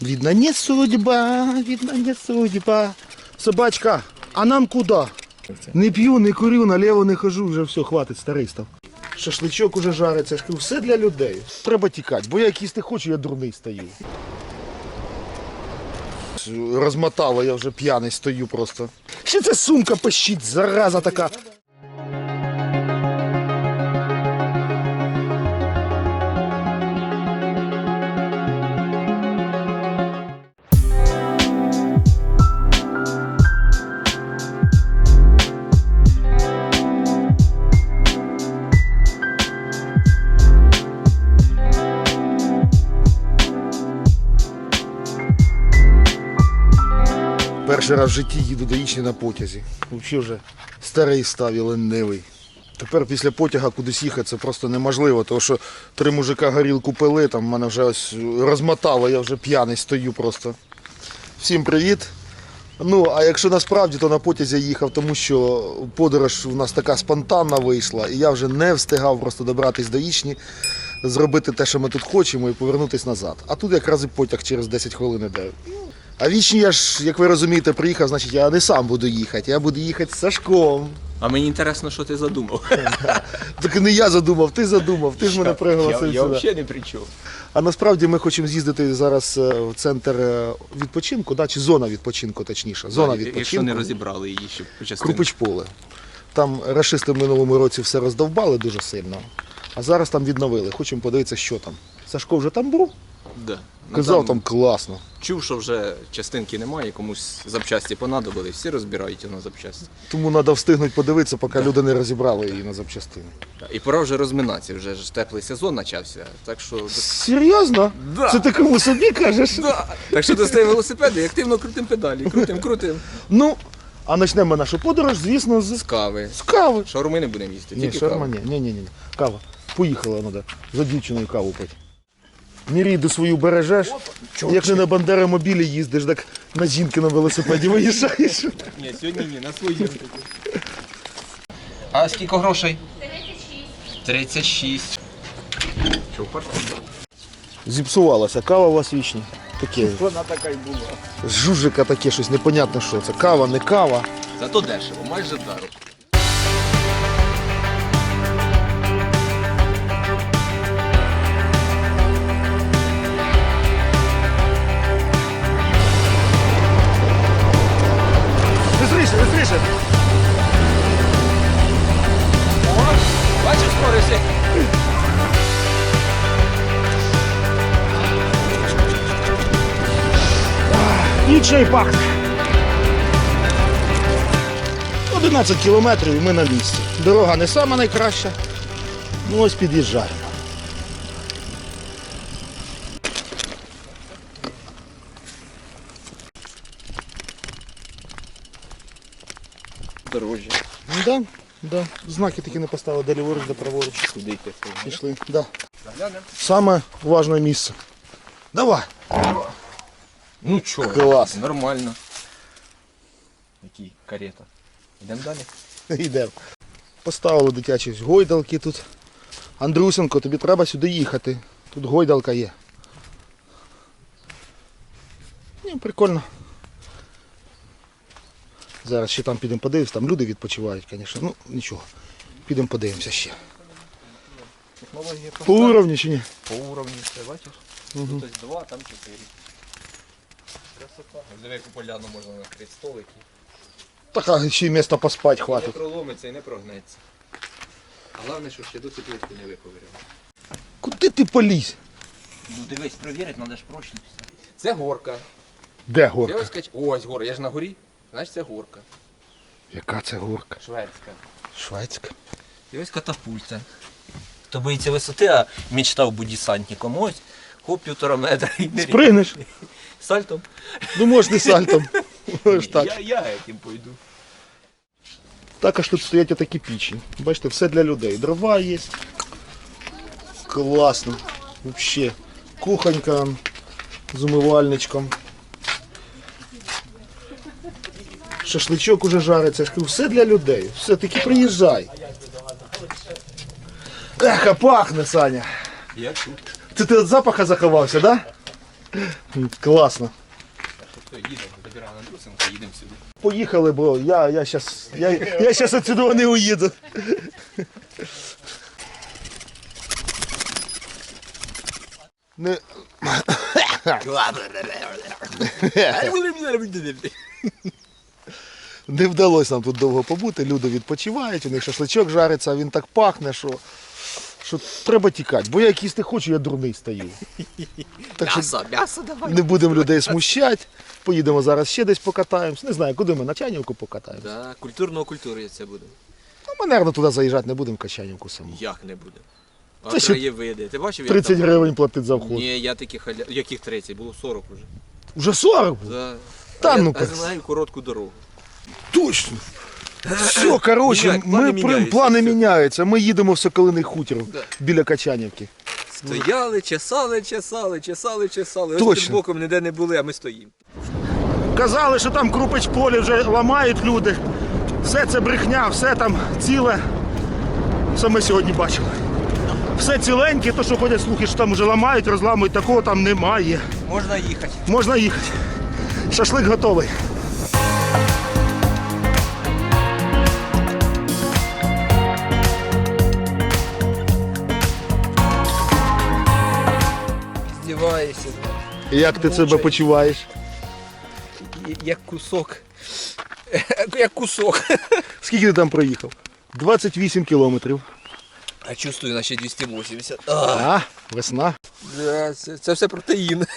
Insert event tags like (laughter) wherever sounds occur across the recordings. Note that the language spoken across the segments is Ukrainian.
Видно, не судьба, видно, не судьба. Собачка, а нам куди? Не п'ю, не курю, наліво не хожу, вже все, хватить, старий став. Шашличок уже жариться, я кажу, все для людей. Треба тікати, бо я як їсти хочу, я дурний стою. Розмотало, я вже п'яний стою просто. Ще ця сумка пищить, зараза така. Раз в житті їду до Ічні на потязі. Взагалі вже старий став і ленивий. Тепер після потяга кудись їхати це просто неможливо, тому що три мужика горілку пили, там мене вже ось розмотало, я вже п'яний стою просто. Всім привіт. Ну, а якщо насправді, то на потязі їхав, тому що подорож у нас така спонтанна вийшла, і я вже не встигав просто добратись до Ічні, зробити те, що ми тут хочемо, і повернутися назад. А тут якраз і потяг через 10 хвилин іде. А в Ічні я ж, як ви розумієте, приїхав, значить я не сам буду їхати, я буду їхати з Сашком. А мені інтересно, що ти задумав. (laughs) Так не я задумав, ти задумав, ти ж мене пригласив Я, я сюди. взагалі не при чому. А насправді ми хочемо з'їздити зараз е, в центр е, відпочинку, да? чи зона відпочинку, точніше. Зона відпочинку. Якщо не розібрали її ще по частинах. Крупич поле. Там рашисти в минулому році все роздовбали дуже сильно, а зараз там відновили. Хочемо подивитися, що там. Сашко вже там був, Да. Ну, казав там класно. Чув, що вже частинки немає, комусь запчасті понадобились, всі розбирають його на запчасті. Тому треба встигнути подивитися, поки люди не розібрали її на запчастини. І пора вже розминатися, вже ж теплий сезон почався. Так що, Серйозно? Да. Це ти кому собі кажеш? так що достаємо велосипеди і активно крутим педалі. Крутим, крутим. Ну, а почнемо нашу подорож, звісно, з, З кави. з кави. Шаурми не будемо їсти, Ні, тільки шарма, каву. ні, ні, ні, ні. Кава. Поїхала вона, за дівчиною каву пить. Мірійду свою бережеш. Як не на бандеромобілі їздиш, так на жінки на велосипеді виїжджаєш. Ні, сьогодні ні, на своїм. А скільки грошей? 36. 36. Що, Зіпсувалася кава у вас вічні. Таке. Вона така й була. З жужика таке щось, непонятно що це. Кава, не кава. Зато дешево, майже даром. Нічий пахне. 11 кілометрів і ми на місці. Дорога не сама найкраща. Ну ось під'їжджаємо. Дорожче. Да, да. Знаки такі не поставили, де ліворуч, де праворуч. Куди йти? Пішли. Да. Саме важне місце. Давай. Ну чого? Клас. Нормально. Який карета. Йдемо далі. Йдемо. (laughs) Поставили дитячі гойдалки тут. Андрусенко, тобі треба сюди їхати. Тут гойдалка є. Ні, прикольно. Зараз ще там підемо подивимось, там люди відпочивають, звісно. Ну, нічого. Підемо подивимося ще. По уровню чи ні? По уровню, все бачиш? Тут ось два, там чотири. Красота. Диви, яку поляну можна накрити столики. Так, а ще й місто поспати Не хватить. проломиться і не прогнеться. А головне, що ще досить плитку не виковиряв. Куди ти полізь? Ну дивись, провірити, треба ж прочність. Це горка. Де Це горка? ось кач... Ось гора, я ж на горі. Значить це горка. Яка це горка? Шведська. Шведська. І ось катапульта. Хто боїться висоти, а мечтав бути десантником. Ось, хоп, півтора метра і не Спригнеш? Сальтом. Ну можеш не сальтом. (laughs) Ось так. Я, я этим пойду. Також тут стоять отакі пічі. Бачите, все для людей. Дрова є. Класно. Взагалі. Кухонька з умивальничком. Шашличок уже жариться. Я ж кажу, Все для людей. Все, таки приїжджай. Ех, а пахне, Саня. Я тут. Це ти від запаха заховався, так? Да? Класно. Поїхали, бро. Я, я щас, я, я щас отсюди не уїду. Не... Не вдалося нам тут довго побути, люди відпочивають, у них шашличок жариться, а він так пахне, що, що треба тікати. Бо я як їсти хочу, я дурний стаю. (laughs) Так що М'ясо, м'ясо давай. не будемо людей смущати. Поїдемо зараз ще десь покатаємось. Не знаю, куди ми на Чайнівку покатаємось. Да, культурного культури це буде. Ну, ми, мабуть, туди заїжджати не будемо в Качанівку саму. Як не буде? А Та що- краєвиди. Ти бачив, як 30 там? гривень платить за вход. Ні, я таких халя... Яких 30? Було 40 вже. Вже 40 було? Да. Та А я- ну, а как- знаю коротку дорогу. Точно. Все, коротше, Міняють, плани ми, міняються, плани все. міняються. Ми їдемо в Соколиний хутір Да. біля Качанівки. Стояли, чесали, чесали, чесали, чесали. Ось Точно. під боком ніде не були, а ми стоїмо. Казали, що там крупич полі вже ламають люди. Все це брехня, все там ціле. Все ми сьогодні бачили. Все ціленьке, то що ходять слухи, що там вже ламають, розламують, такого там немає. Можна їхати. Можна їхати. Шашлик готовий. Як ти себе почуваєш? Як кусок. (laughs) Як кусок. (laughs) Скільки ти там проїхав? 28 кілометрів. А чувствую, наче 280. А, весна. Да, це, це все протеїн. (laughs)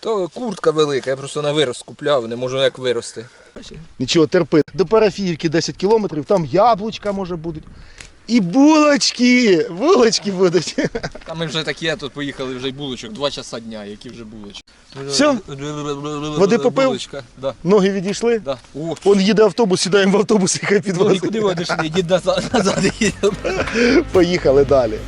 То куртка велика, я просто на вирос купляв, не можу як вирости. Нічого, терпи. До Парафіївки 10 кілометрів, там яблучка може будуть. І булочки! Булочки будуть. Та ми вже такі, тут поїхали вже й булочок, два часа дня, які вже булочки. Все? Води попив? Булочка, да, Ноги відійшли. да. О, Он їде автобус, сідаємо в автобус і хай ну підвозить. куди водиш? Йди назад, назад їдемо. Поїхали далі.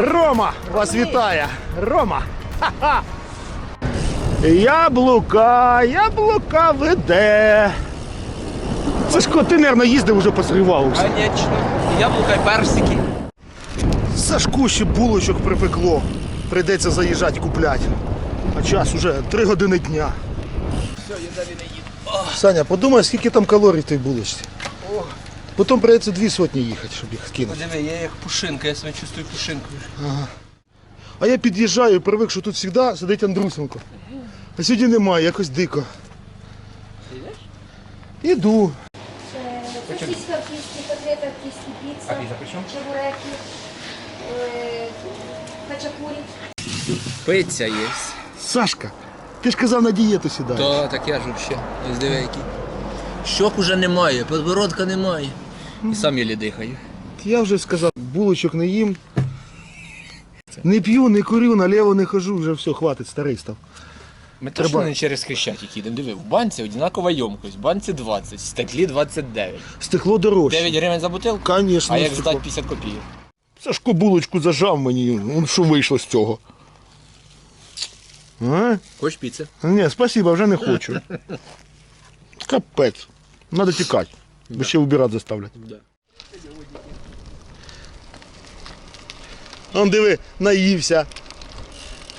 Рома вас вітає! Рома! Ха-ха! Яблука, яблука веде. Сашко, ти, мабуть, їздив уже по Конечно. Яблука і персики. Сашку ще булочок припекло. Прийдеться заїжджати купляти. А час уже 3 години дня. Все, я далі не їду. Саня, подумай, скільки там калорій в тій булочці. Потім прийдеться дві сотні їхати, щоб їх скинути. Подиви, я як пушинка, я себе чувствую пушинкою. А я під'їжджаю і привик, що тут завжди сидить Андрусенко. А сьогодні немає, якось дико. Іду. Сосиска в киске, котлета в киске, пицца, почем? чебуреки, э, хачапури. Пиця є. Сашка, ти ж казав на дієту сідай. То так я ж взагалі. Ось диви який. Щок уже немає, подбородка немає. І сам єлі дихаю. Я вже сказав, булочок не їм. Не п'ю, не курю, наліво не хожу, вже все, хватить, старий став. Ми Треба- точно не через Хрещатик їдемо. Диви, в банці одинакова ємкость. В банці 20, в стеклі 29. Стекло дорожче. 9 гривень за бутилку? Конечно, А як стекло. здати 50 копійок? Сашко булочку зажав мені, ну що вийшло з цього. А? Хочеш піци? Ні, спасибо, вже не хочу. (laughs) Капець. Надо тікати. Бо ще убирати заставлять. Да. Он диви, наївся.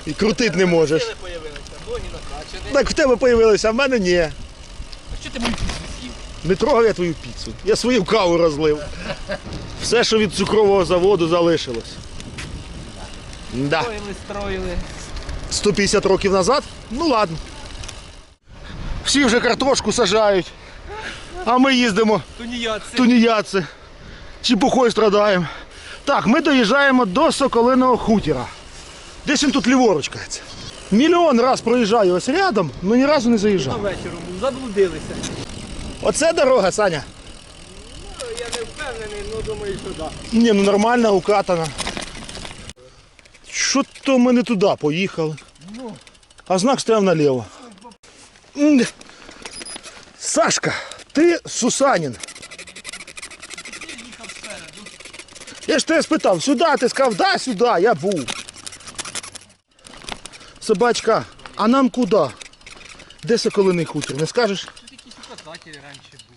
І крутити не можеш. Так в тебе появилося, а в мене ні. А що ти мою піцу з'їв? Не трогай я твою піцу. Я свою каву розлив. Все, що від цукрового заводу залишилось. Да. Строїли, строїли. 150 років назад? Ну ладно. Всі вже картошку сажають. А ми їздимо Туніяці. тунеядці. Чепухою страдаємо. Так, ми доїжджаємо до Соколиного хутора. Десь він тут ліворуч кається. Мільйон раз проїжджаю ось рядом, але ні разу не заїжджав. Вечором заблудилися. Оце дорога, Саня. Я не впевнений, ну думаю, що так. Ні, ну нормально, укатана. Що то ми не туди поїхали? А знак стояв наліво. М. Сашка, ти Сусанін. Я ж тебе спитав, сюди, ти сказав, да, сюди, я був. Собачка, а нам куди? Де Соколиний хутір, не скажеш?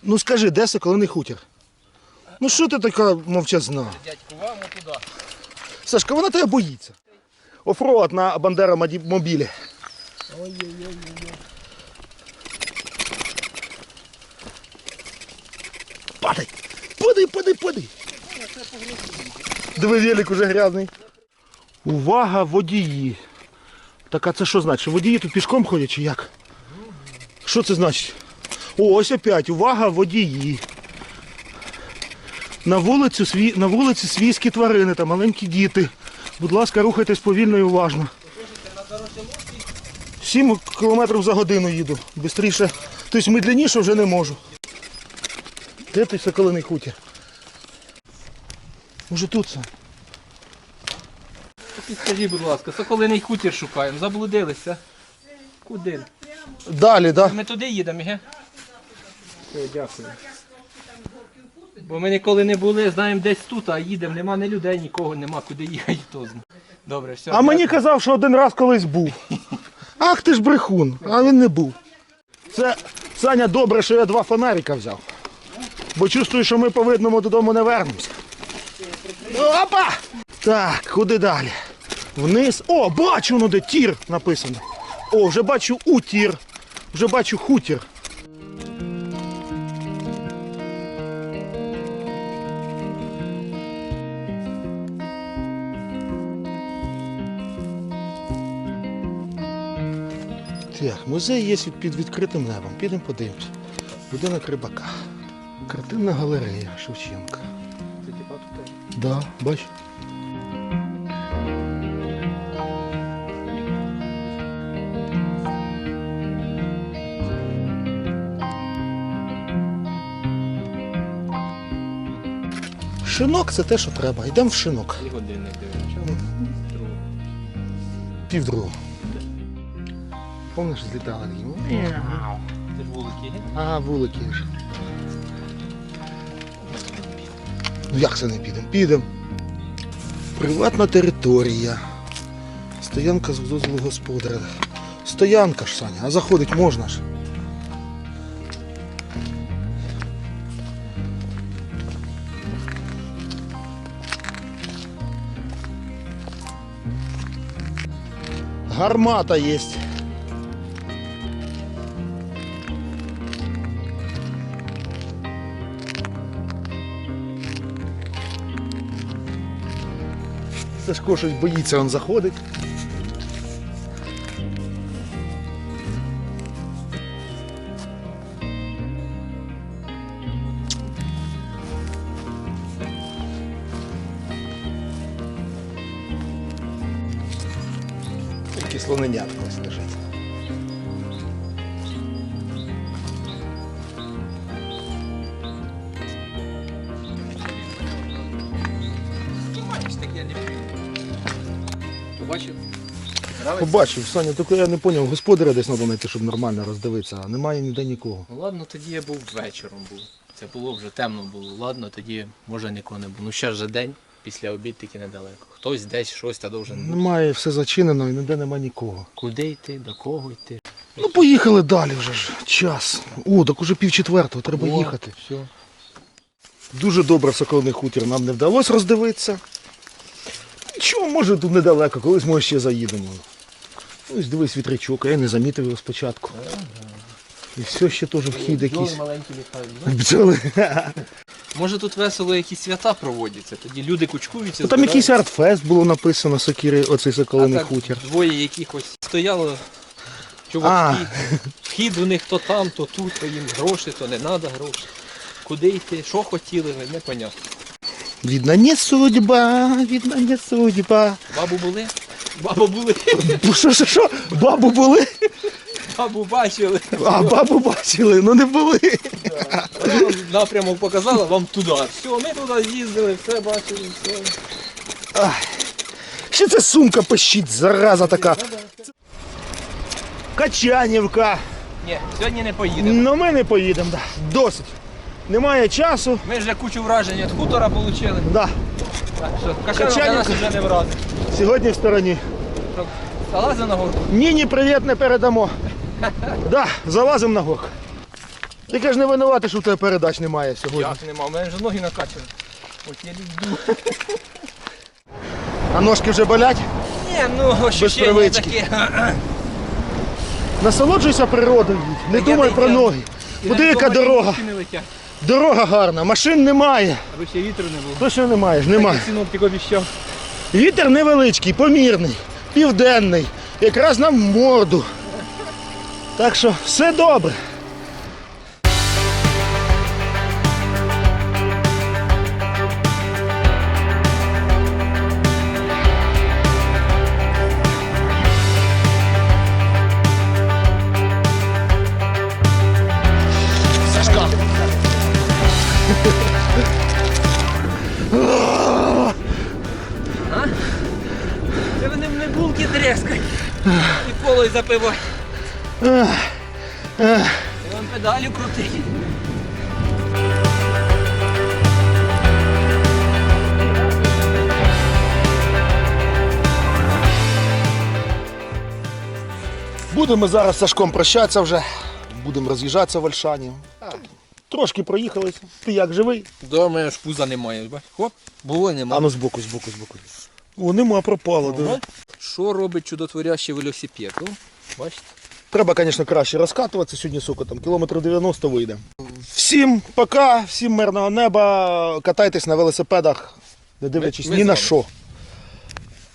Ну скажи, де Соколиний хутір? Ну що ти така мовчазна? Дядьку, вам туди. Сашка, вона тебе боїться. Офроад на Бандера мобілі. Падай! Падай, падай, падай! Диви, велик уже грязний. Увага, водії. Так а це що значить? Водії тут пішком ходять чи як? Що це значить? О, ось опять. Увага, водії. На вулицю, на вулиці свійські тварини та маленькі діти. Будь ласка, рухайтесь повільно і уважно. 7 км за годину їду. Бистріше. Тобто медленніше вже не можу. Де той соколиний хутір? Може тут це? Підскажіть, будь ласка, соколиний хутір шукаємо, заблудилися. Куди? Далі, так? Да? Ми туди їдемо, ге? Все, дякую. Бо ми ніколи не були, знаємо десь тут, а їдемо, нема ні людей, нікого, нема куди їхати, хто знає. Добре, все. А мені казав, що один раз колись був. Ах ти ж брехун, а він не був. Це Саня добре, що я два фонарика взяв. Бо чувствую, що ми по видному додому не вернемося. Опа! Так, куди далі? Вниз. О, бачу, ну де тір написано. О, вже бачу утір. Вже бачу хутір. Так, музей є під відкритим небом. Підемо подивимось. Будинок рибака. Картинна галерея Шевченка. Це типа тут. Да, бач. Шинок це те, що треба. Йдемо в шинок. І годинник дивимося. Другу. Півдругу. Помниш, злітали такі? Це ж вулики, ге? А, вулики ж. Ну як це не підемо? Підемо. Приватна територія. Стоянка з дозволу господаря. Стоянка ж, Саня, а заходить можна ж. Гармата есть. Сашко щось боїться, він заходить. Кислоненятко ось лежить. Бачиш, так я не п'ю. Побачив? Побачив, Саня, тільки я не зрозумів, господаря десь треба знайти, щоб нормально роздивитися, а немає ніде нікого. Ну ладно, тоді я був вечором був. Це було вже темно було. Ладно, тоді може нікого не було. Ну ще ж день, після обід тільки недалеко. Хтось десь щось та должен бути. Немає, все зачинено і ніде немає нікого. Куди йти, до кого йти? Ну поїхали далі вже ж. Час. О, так уже пів четвертого, треба О, їхати. Все. Дуже добре соколиний хутір нам не вдалося роздивитися. Нічого, може тут недалеко, колись ми ще заїдемо. Ось дивись вітрячок, а я не замітив його спочатку. І все ще теж вхід якийсь. Бджоли. Може тут весело якісь свята проводяться, тоді люди кучкуються. Ну, Там збираються. якийсь артфест було написано, сокіри, оцей а соколиний так, хутір. двоє якихось стояло. А. Вхід у них то там, то тут, то їм гроші, то не треба гроші. Куди йти, що хотіли, непонятно. Видно, не судьба, видно, не судьба. Бабу були? Бабу були, Що, що, що? Бабу були? бабу бачили. А, бабу бачили, ну не були. Вона вам напрямок показала вам туди. Все, ми туди їздили, все бачили, все. Ще це сумка пищить, зараза така. Качанівка. Ні, сьогодні не поїдемо. Ну ми не поїдемо, да. Досить. Немає часу. Ми вже кучу вражень від хутора отримали. Да. Так що, Качанов для нас вже не вразить. Сьогодні в стороні. Залазимо на горку. Ніні привіт не передамо. (laughs) Да, залазимо на горку. Ти ж не винувати, що в тебе передач немає сьогодні. Як нема, у мене вже ноги накачані. От я люблю. А ножки вже болять? Ні, ну ощущення таке. Насолоджуйся природою. Не Я думай про ноги. Куди яка дорога? Дорога гарна, машин немає. Аби ще вітру не було. Точно немає, немає. Синоптик обіщав. Вітер невеличкий, помірний, південний, якраз нам в морду. Так що все добре. І вон педалю крутить. Будемо зараз з Сашком прощатися вже. Будемо роз'їжджатися в Ольшані. Трошки проїхалися. Ти як живий? Да, у мене ж пуза немає. бач. Хоп, було. А ну збоку, збоку, збоку. О, нема, пропало. Да. Що робить чудотворящий велосипед? Бачите? Треба, звісно, краще розкатуватися сьогодні, сука, там кілометрів 90 вийде. Всім пока, всім мирного неба. Катайтесь на велосипедах, не дивлячись Ми- ми ні на що.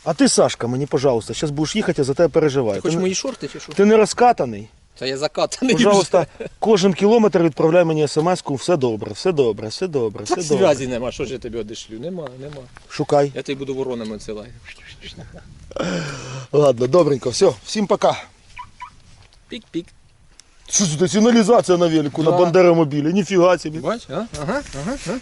А ти, Сашка, мені, пожалуйста, зараз будеш їхати, я за тебе переживаю. Ти хочеш не- мої шорти чи що? ти не розкатаний. Та я закатаний. Пожалуйста, кожен кілометр відправляй мені смс-ку, все добре, все добре, все добре, все вже. добре. Зв'язі нема, що ж я тобі одешлю? Нема, нема. Шукай. Я тобі буду воронами відсилати. Ладно, добренько, все, всім пока. Пік-пік. Що це сигналізація на велику, на бандеромобілі, ніфіга собі. Бач, а? Ага, ага, ага.